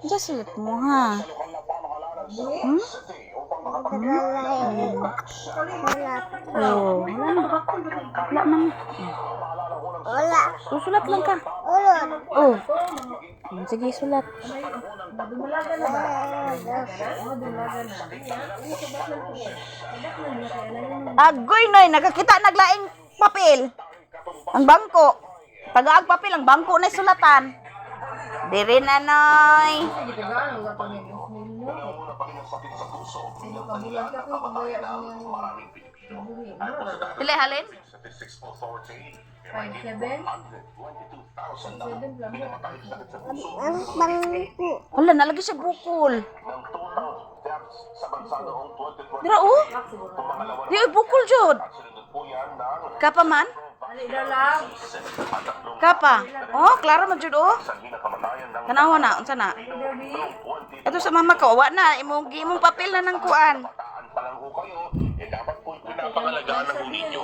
Just sulat mo ha. Hmm? Oh, wala na. Wala na. Wala. Oh, sulat lang ka. Ulod. Oh. Hmm, Sige, sulat. Agoy noy, nakakita naglaing papel. Ang bangko. Tagaag papel ang bangko na sulatan. Dire na noy. Pili halin? Ang bangko. Hala, nalagi siya bukol. Dira oh. Di oy bukol jud. Kapa man? Kapa. Oh, klaro man jud oh. Tanawa na, unsa na? Ito sa mama ko, wa na imong imong papel na nang kuan. Eh dapat po pinapangalagaan ng ninyo